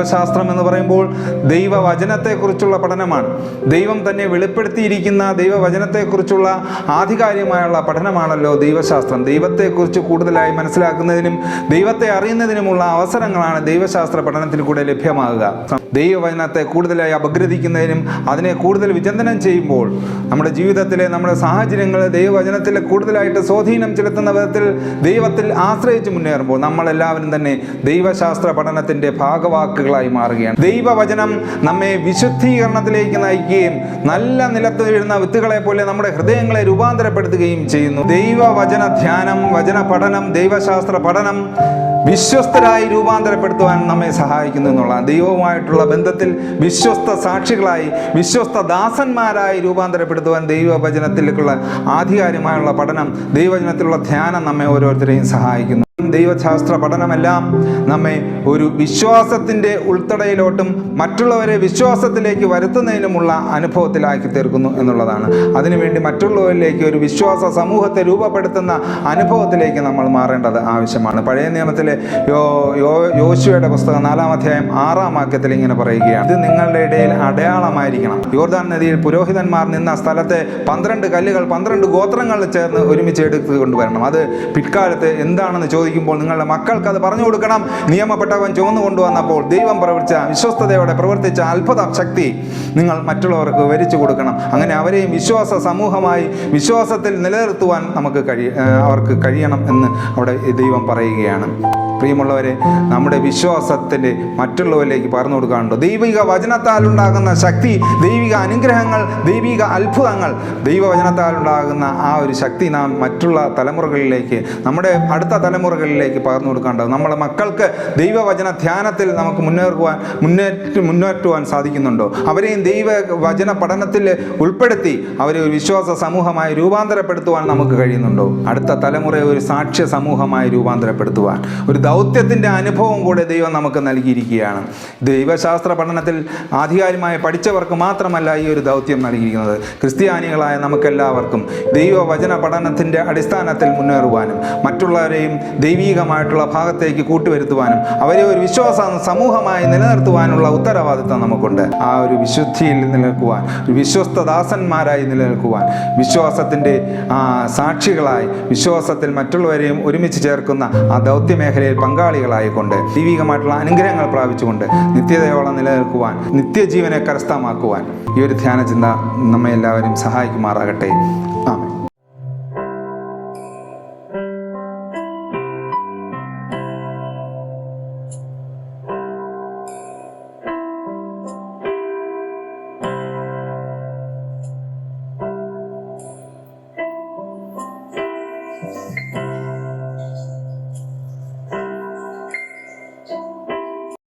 ദൈവശാസ്ത്രം എന്ന് പറയുമ്പോൾ ദൈവവചനത്തെക്കുറിച്ചുള്ള പഠനമാണ്. ദൈവം തന്നെ വെളിപ്പെടുത്തിയിരിക്കുന്ന ദൈവവചനത്തെക്കുറിച്ചുള്ള ആധികാരികമായുള്ള പഠനമാണല്ലോ ദൈവശാസ്ത്രം. ദൈവത്തെക്കുറിച്ച് കൂടുതലായി മനസ്സിലാക്കുന്നതിനും ദൈവത്തെ അറിയുന്നതിനുമുള്ള അവസരങ്ങളാണ് ദൈവശാസ്ത്ര പഠനത്തിൽ കൂടെ ലഭ്യമാകുക. ദൈവവചനത്തെ കൂടുതലായി അപഗ്രഥിക്കുന്നതിനും അതിനെ കൂടുതൽ വിചന്തനം ചെയ്യുമ്പോൾ നമ്മുടെ ജീവിതത്തിലെ നമ്മുടെ സാഹചര്യങ്ങൾ ദൈവവചനത്തിൽ കൂടുതലായിട്ട് സ്വാധീനം ചെലുത്തുന്ന വിധത്തിൽ ദൈവത്തിൽ ആശ്രയിച്ച് മുന്നേറുമ്പോൾ നമ്മളെല്ലാവരും തന്നെ ദൈവശാസ്ത്ര പഠനത്തിന്റെ ഭാഗവാക്കുകളായി മാറുകയാണ്. ദൈവവചനം നമ്മെ വിശുദ്ധീകരണത്തിലേക്ക് നയിക്കുകയും നല്ല നിലത്ത് വീഴുന്ന വിത്തുകളെ പോലെ നമ്മുടെ ഹൃദയങ്ങളെ രൂപാന്തരപ്പെടുത്തുകയും ചെയ്യുന്നു. ദൈവവചന ധ്യാനം വചന പഠനം ദൈവശാസ്ത്ര പഠനം വിശ്വസ്തരായി രൂപാന്തരപ്പെടുത്തുവാൻ നമ്മെ സഹായിക്കുന്നു എന്നുള്ള ദൈവവുമായിട്ടുള്ള ബന്ധത്തിൽ വിശ്വസ്ത സാക്ഷികളായി വിശ്വസ്ത ദാസന്മാരായി രൂപാന്തരപ്പെടുത്തുവാൻ ദൈവവചനത്തിലേക്കുള്ള ആധികാരികമായുള്ള പഠനം ദൈവവചനത്തിലുള്ള ധ്യാനം നമ്മെ ഓരോരുത്തരെയും സഹായിക്കുന്നു. ദൈവശാസ്ത്ര പഠനമെല്ലാം നമ്മെ ഒരു വിശ്വാസത്തിന്റെ ഉൾത്തടയിലോട്ടും മറ്റുള്ളവരെ വിശ്വാസത്തിലേക്ക് വരുത്തുന്നതിനുമുള്ള അനുഭവത്തിലാക്കി തീർക്കുന്നു എന്നുള്ളതാണ്. അതിനുവേണ്ടി മറ്റുള്ളവരിലേക്ക് ഒരു വിശ്വാസ സമൂഹത്തെ രൂപപ്പെടുത്തുന്ന അനുഭവത്തിലേക്ക് നമ്മൾ മാറേണ്ടത് ആവശ്യമാണ്. പഴയ നിയമത്തിലെ യോ യോ യോശുവയുടെ പുസ്തകം നാലാം അധ്യായം ആറാം വാക്യത്തിൽ ഇങ്ങനെ പറയുകയാണ്. ഇത് നിങ്ങളുടെ ഇടയിൽ അടയാളമായിരിക്കണം. യോർദാൻ നദിയിൽ പുരോഹിതന്മാർ നിന്ന സ്ഥലത്തെ പന്ത്രണ്ട് കല്ലുകൾ പന്ത്രണ്ട് ഗോത്രങ്ങൾ ചേർന്ന് ഒരുമിച്ച് എടുത്ത് കൊണ്ടുവരണം. അത് പിൽക്കാലത്ത് എന്താണെന്ന് ചോദിക്കുമ്പോൾ നിങ്ങളുടെ മക്കൾക്ക് അത് പറഞ്ഞു കൊടുക്കണം. നിയമപ്പെട്ടവൻ ചുമന്നു കൊണ്ടുവന്നപ്പോൾ ദൈവം പ്രവർത്തിച്ച വിശ്വസ്തയോടെ പ്രവർത്തിച്ച അത്ഭുത ശക്തി നിങ്ങൾ മറ്റുള്ളവർക്ക് വിവരിച്ചു കൊടുക്കണം. അങ്ങനെ അവരെയും വിശ്വാസ സമൂഹമായി വിശ്വാസത്തിൽ നിലനിർത്തുവാൻ നമുക്ക് കഴി അവർക്ക് കഴിയണം എന്ന് അവിടെ ദൈവം പറയുകയാണ്. പ്രിയമുള്ളവരെ നമ്മുടെ വിശ്വാസത്തിന്റെ മറ്റുള്ളവരിലേക്ക് പറഞ്ഞു കൊടുക്കാറുണ്ട് ദൈവിക വചനത്താൽ ഉണ്ടാകുന്ന ശക്തി ദൈവിക അനുഗ്രഹങ്ങൾ ദൈവിക അത്ഭുതങ്ങൾ ദൈവവചനത്താൽ ഉണ്ടാകുന്ന ആ ഒരു ശക്തി നാം മറ്റുള്ള തലമുറകളിലേക്ക് നമ്മുടെ അടുത്ത തലമുറകളിലേക്ക് പകർന്നു കൊടുക്കേണ്ടത് നമ്മളെ മക്കൾക്ക് ദൈവവചന ധ്യാനത്തിൽ നമുക്ക് മുന്നേറുവാൻ മുന്നേറ്റ് മുന്നേറ്റുവാൻ സാധിക്കുന്നുണ്ടോ? അവരെയും ദൈവ വചന പഠനത്തിൽ ഉൾപ്പെടുത്തി അവരെ ഒരു വിശ്വാസ സമൂഹമായി രൂപാന്തരപ്പെടുത്തുവാൻ നമുക്ക് കഴിയുന്നുണ്ടോ? അടുത്ത തലമുറയെ ഒരു സാക്ഷ്യ സമൂഹമായി രൂപാന്തരപ്പെടുത്തുവാൻ ഒരു ദൗത്യത്തിന്റെ അനുഭവം കൂടെ ദൈവം നമുക്ക് നൽകിയിരിക്കുകയാണ്. ദൈവശാസ്ത്ര പഠനത്തിൽ ആധികാരികമായി പഠിച്ചവർക്ക് മാത്രമല്ല ഈ ഒരു ദൗത്യം നൽകിയിരിക്കുന്നത്. ക്രിസ്ത്യാനികളായ നമുക്കെല്ലാവർക്കും ദൈവവചന പഠനത്തിന്റെ അടിസ്ഥാനത്തിൽ മുന്നേറുവാനും മറ്റുള്ളവരെയും ദൈവീകമായിട്ടുള്ള ഭാഗത്തേക്ക് കൂട്ടുവരുത്തുവാനും അവരെ ഒരു വിശ്വാസ സമൂഹമായി നിലനിർത്തുവാനുള്ള ഉത്തരവാദിത്തം നമുക്കുണ്ട്. ആ ഒരു വിശുദ്ധിയിൽ നിലനിൽക്കുവാൻ ഒരു വിശ്വസ്ത ദാസന്മാരായി നിലനിൽക്കുവാൻ വിശ്വാസത്തിന്റെ സാക്ഷികളായി വിശ്വാസത്തിൽ മറ്റുള്ളവരെയും ഒരുമിച്ച് ചേർക്കുന്ന ആ ദൗത്യമേഖലയിൽ പങ്കാളികളായിക്കൊണ്ട് ദൈവികമായിട്ടുള്ള അനുഗ്രഹങ്ങൾ പ്രാപിച്ചുകൊണ്ട് നിത്യതയോളം നിലനിൽക്കുവാൻ നിത്യജീവനെ കരസ്ഥമാക്കുവാൻ ഈ ഒരു ധ്യാനചിന്ത നമ്മെ എല്ലാവരും സഹായിക്കുമാറാകട്ടെ